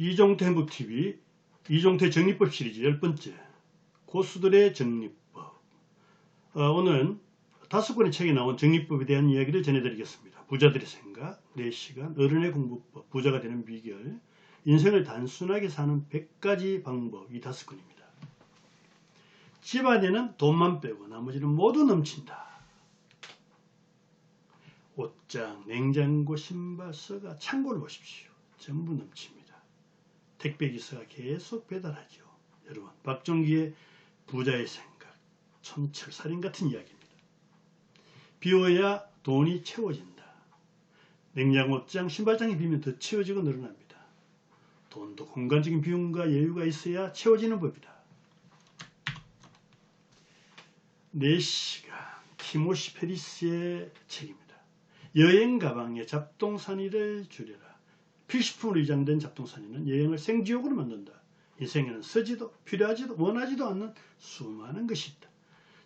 이종태 행복TV 이종태 정리법 시리즈 열 번째 고수들의 정리법 어, 오늘은 다섯 권의 책에 나온 정리법에 대한 이야기를 전해드리겠습니다. 부자들의 생각, 4시간, 어른의 공부법, 부자가 되는 비결, 인생을 단순하게 사는 100가지 방법 이 다섯 권입니다. 집안에는 돈만 빼고 나머지는 모두 넘친다. 옷장, 냉장고, 신발, 서가, 창고를 보십시오. 전부 넘칩니다. 택배 기사가 계속 배달하죠. 여러분, 박종기의 부자의 생각, 천철살인 같은 이야기입니다. 비워야 돈이 채워진다. 냉장고장, 신발장이 비면 더 채워지고 늘어납니다. 돈도 공간적인 비용과 여유가 있어야 채워지는 법이다. 4시간 티모시 페리스의 책입니다. 여행 가방에 잡동사니를 줄여라. 필수품으로 위장된 잡동사니는 여행을 생지옥으로 만든다. 인생에는 쓰지도 필요하지도 원하지도 않는 수많은 것이 있다.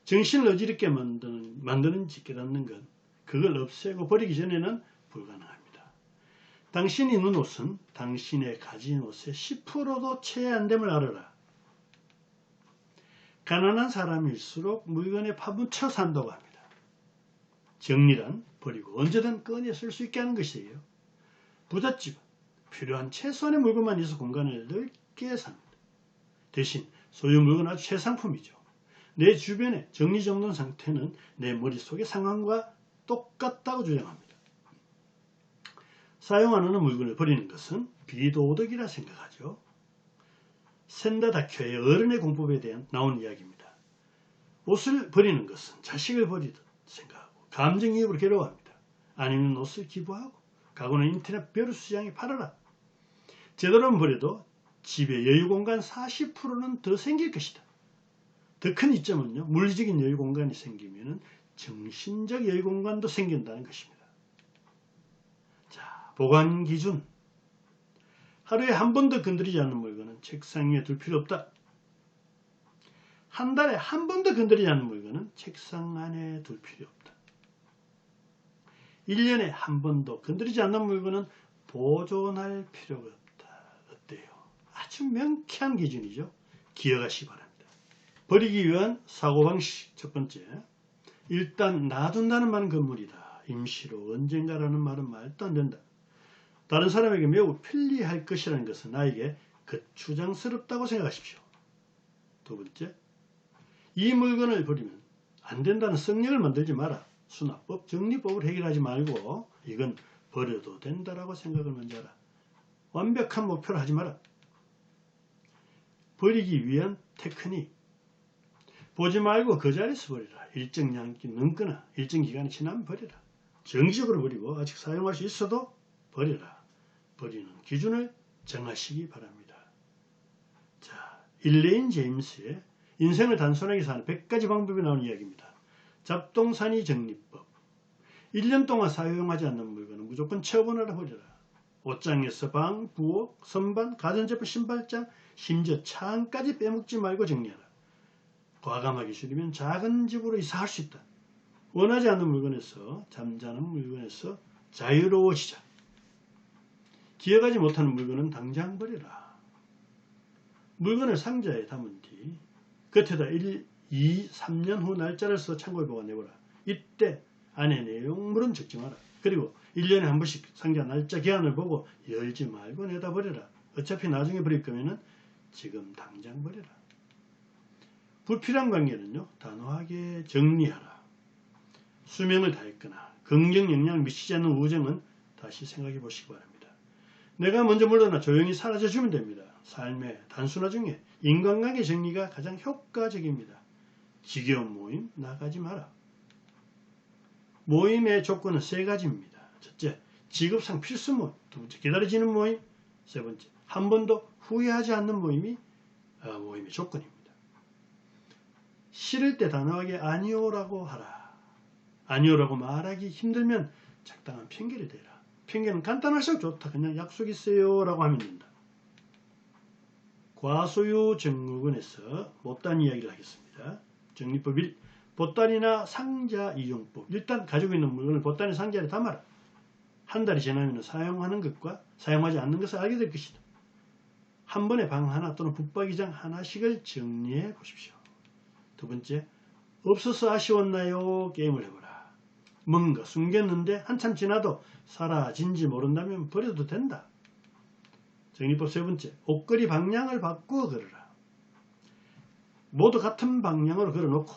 정신을 어지럽게 만드는, 만드는지 깨닫는 건 그걸 없애고 버리기 전에는 불가능합니다. 당신이 입는 옷은 당신의 가진 옷의 10%도 채 안 됨을 알아라. 가난한 사람일수록 물건에 파묻혀 산다고 합니다. 정리란 버리고 언제든 꺼내 쓸 수 있게 하는 것이에요. 부잣집은 필요한 최소한의 물건만 있어 공간을 넓게 삽니다. 대신 소유 물건 아주 최상품이죠. 내 주변의 정리정돈 상태는 내 머릿속의 상황과 똑같다고 주장합니다. 사용 안 하는 물건을 버리는 것은 비도덕이라 생각하죠. 샌다 다큐의 어른의 공법에 대한 나온 이야기입니다. 옷을 버리는 것은 자식을 버리듯 생각하고 감정이입으로 괴로워합니다. 안 입는 옷을 기부하고 가구는 인터넷 벼르수장에 팔아라. 제대로 버려도 집의 여유 공간 40%는 더 생길 것이다. 더 큰 이점은요. 물리적인 여유 공간이 생기면 정신적 여유 공간도 생긴다는 것입니다. 자, 보관 기준. 하루에 한 번도 건드리지 않는 물건은 책상 위에 둘 필요 없다. 한 달에 한 번도 건드리지 않는 물건은 책상 안에 둘 필요 없다. 1년에 한 번도 건드리지 않는 물건은 보존할 필요가 없다. 아주 명쾌한 기준이죠. 기억하시기 바랍니다. 버리기 위한 사고방식 첫 번째 일단 놔둔다는 말은 건물이다. 임시로 언젠가라는 말은 말도 안 된다. 다른 사람에게 매우 편리할 것이라는 것은 나에게 거추장스럽다고 생각하십시오. 두 번째, 이 물건을 버리면 안 된다는 성령을 만들지 마라. 수납법, 정리법을 해결하지 말고 이건 버려도 된다라고 생각을 먼저 하라. 완벽한 목표를 하지 마라. 버리기 위한 테크닉. 보지 말고 그 자리에서 버리라. 일정 양기 넘거나 일정 기간이 지나면 버리라. 정기적으로 버리고 아직 사용할 수 있어도 버리라. 버리는 기준을 정하시기 바랍니다. 자, 일레인 제임스의 인생을 단순하게 사는 100가지 방법이 나오는 이야기입니다. 잡동사니 정리법 1년 동안 사용하지 않는 물건은 무조건 처분하라 버려라. 옷장에 서 방, 부엌, 선반, 가전제품, 신발장, 심지어 창까지 빼먹지 말고 정리하라. 과감하게 줄이면 작은 집으로 이사할 수 있다. 원하지 않는 물건에서 잠자는 물건에서 자유로워지자. 기억하지 못하는 물건은 당장 버려라. 물건을 상자에 담은 뒤 겉에다 1, 2, 3년 후 날짜를 써 창고에 보관해보라. 이때 안에 내용물은 적지 마라. 그리고 1년에 한 번씩 상자 날짜 기한을 보고 열지 말고 내다 버려라. 어차피 나중에 버릴 거면은 지금 당장 버려라. 불필요한 관계는요. 단호하게 정리하라. 수명을 다했거나 긍정 영향을 미치지 않는 우정은 다시 생각해 보시기 바랍니다. 내가 먼저 물러나 조용히 사라져 주면 됩니다. 삶의 단순화 중에 인간관계 정리가 가장 효과적입니다. 지겨운 모임 나가지 마라. 모임의 조건은 세 가지입니다. 첫째, 직업상 필수 모임. 두 번째, 기다려지는 모임. 세 번째, 한 번도 후회하지 않는 모임이 어, 모임의 조건입니다. 싫을 때 단호하게 아니오라고 하라. 아니오라고 말하기 힘들면 적당한 핑계를 대라. 핑계는 간단할수록 좋다. 그냥 약속 있어요 라고 하면 된다. 과소유 증후군에서 못단 이야기를 하겠습니다. 정리법 1. 보따리나 상자 이용법. 일단 가지고 있는 물건을 보따리 상자에 담아라. 한 달이 지나면 사용하는 것과 사용하지 않는 것을 알게 될 것이다. 한 번에 방 하나 또는 붙박이장 하나씩을 정리해 보십시오. 두 번째, 없어서 아쉬웠나요? 게임을 해보라. 뭔가 숨겼는데 한참 지나도 사라진지 모른다면 버려도 된다. 정리법 세 번째, 옷걸이 방향을 바꾸어 걸어라. 모두 같은 방향으로 걸어놓고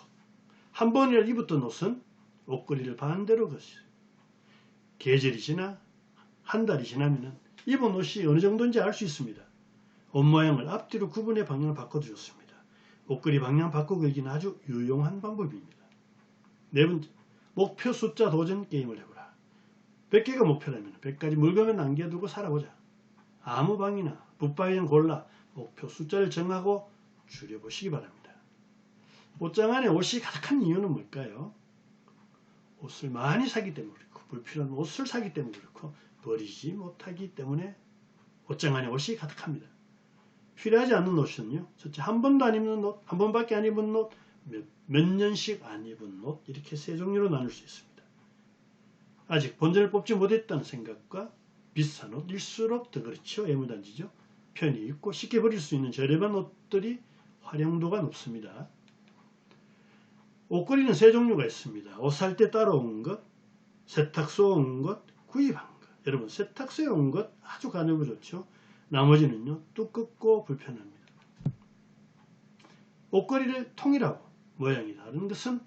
한 번이라도 입었던 옷은 옷걸이를 반대로 걸으세요. 계절이 지나 한 달이 지나면 입은 옷이 어느 정도인지 알 수 있습니다. 옷 모양을 앞뒤로 구분해 방향을 바꿔도 좋습니다. 옷걸이 방향 바꿔 걸기는 아주 유용한 방법입니다. 네 번째, 목표 숫자 도전 게임을 해보라. 100개가 목표라면 100가지 물건을 남겨두고 살아보자. 아무 방이나 붙박이는 골라 목표 숫자를 정하고 줄여보시기 바랍니다. 옷장 안에 옷이 가득한 이유는 뭘까요? 옷을 많이 사기 때문에 불필요한 옷을 사기 때문에 그렇고 버리지 못하기 때문에 옷장 안에 옷이 가득합니다. 필요하지 않는 옷은요. 첫째 한 번도 안 입는 옷, 한 번밖에 안 입은 옷, 몇, 몇 년씩 안 입은 옷 이렇게 세 종류로 나눌 수 있습니다. 아직 본전을 뽑지 못했다는 생각과 비싼 옷 일수록 더 그렇죠. 애무단지죠. 편히 입고 쉽게 버릴 수 있는 저렴한 옷들이 활용도가 높습니다. 옷걸이는 세 종류가 있습니다. 옷 살 때 따라온 것, 세탁소 온 것, 구입한 것. 여러분 세탁소에 온 것 아주 가격이 좋죠. 나머지는요 두껍고 불편합니다. 옷걸이를 통일하고 모양이 다른 것은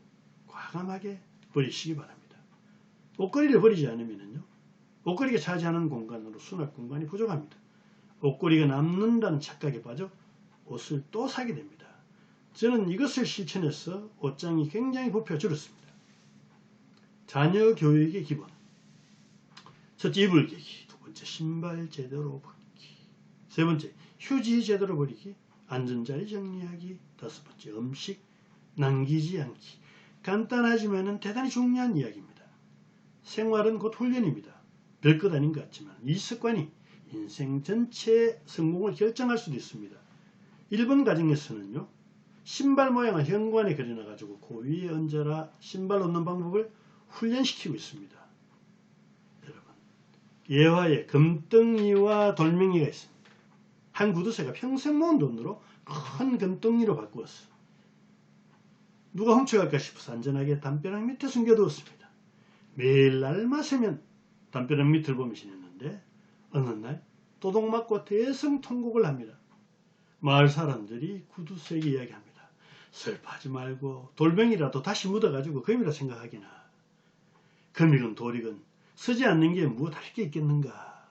과감하게 버리시기 바랍니다. 옷걸이를 버리지 않으면요 옷걸이가 차지하는 공간으로 수납 공간이 부족합니다. 옷걸이가 남는다는 착각에 빠져 옷을 또 사게 됩니다. 저는 이것을 실천해서 옷장이 굉장히 부피가 줄었습니다. 자녀 교육의 기본. 첫째 이불 개기, 두 번째 신발 제대로 벗기, 세 번째 휴지 제대로 버리기, 안전자리 정리하기, 다섯 번째 음식 남기지 않기. 간단하지만 대단히 중요한 이야기입니다. 생활은 곧 훈련입니다. 별것 아닌 것 같지만 이 습관이 인생 전체의 성공을 결정할 수도 있습니다. 일본 가정에서는요. 신발 모양을 현관에 그려놔가지고 그 위에 얹어라 신발 넣는 방법을 훈련시키고 있습니다. 여러분 예화에 금덩이와 돌멩이가 있습니다. 한 구두쇠가 평생 모은 돈으로 큰 금덩이로 바꾸었어. 누가 훔쳐갈까 싶어서 안전하게 담벼락 밑에 숨겨두었습니다. 매일 날마 새면 담벼락 밑을 보며 지냈는데 어느 날 도둑 맞고 대성통곡을 합니다. 마을 사람들이 구두쇠에게 이야기합니다. 슬퍼하지 말고 돌멩이라도 다시 묻어가지고 금이라 생각하기나. 금이건 돌이건 쓰지 않는 게 무엇 할 게 있겠는가.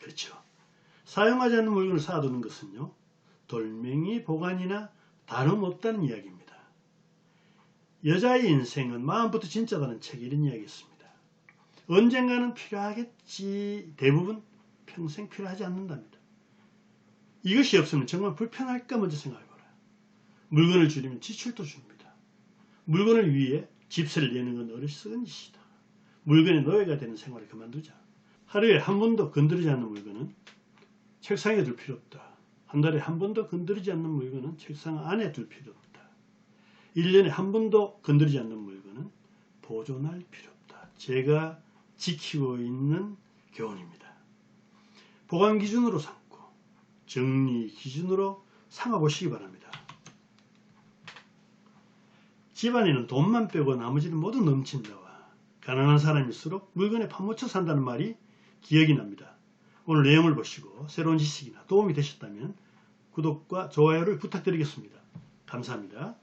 그렇죠. 사용하지 않는 물건을 사두는 것은요. 돌멩이 보관이나 다름없다는 이야기입니다. 여자의 인생은 마음부터 진짜다는 책에 이런 이야기 있습니다. 언젠가는 필요하겠지 대부분 평생 필요하지 않는답니다. 이것이 없으면 정말 불편할까 먼저 생각해봐라. 물건을 줄이면 지출도 줍니다. 물건을 위해 집세를 내는 건 어리석은 짓이다. 물건의 노예가 되는 생활을 그만두자. 하루에 한 번도 건드리지 않는 물건은 책상에 둘 필요 없다. 한 달에 한 번도 건드리지 않는 물건은 책상 안에 둘 필요 없다. 1년에 한 번도 건드리지 않는 물건은 보존할 필요 없다. 제가 지키고 있는 교훈입니다. 보관 기준으로 삼고 정리 기준으로 삼아보시기 바랍니다. 집안에는 돈만 빼고 나머지는 모두 넘친다와 가난한 사람일수록 물건에 파묻혀 산다는 말이 기억이 납니다. 오늘 내용을 보시고 새로운 지식이나 도움이 되셨다면 구독과 좋아요를 부탁드리겠습니다. 감사합니다.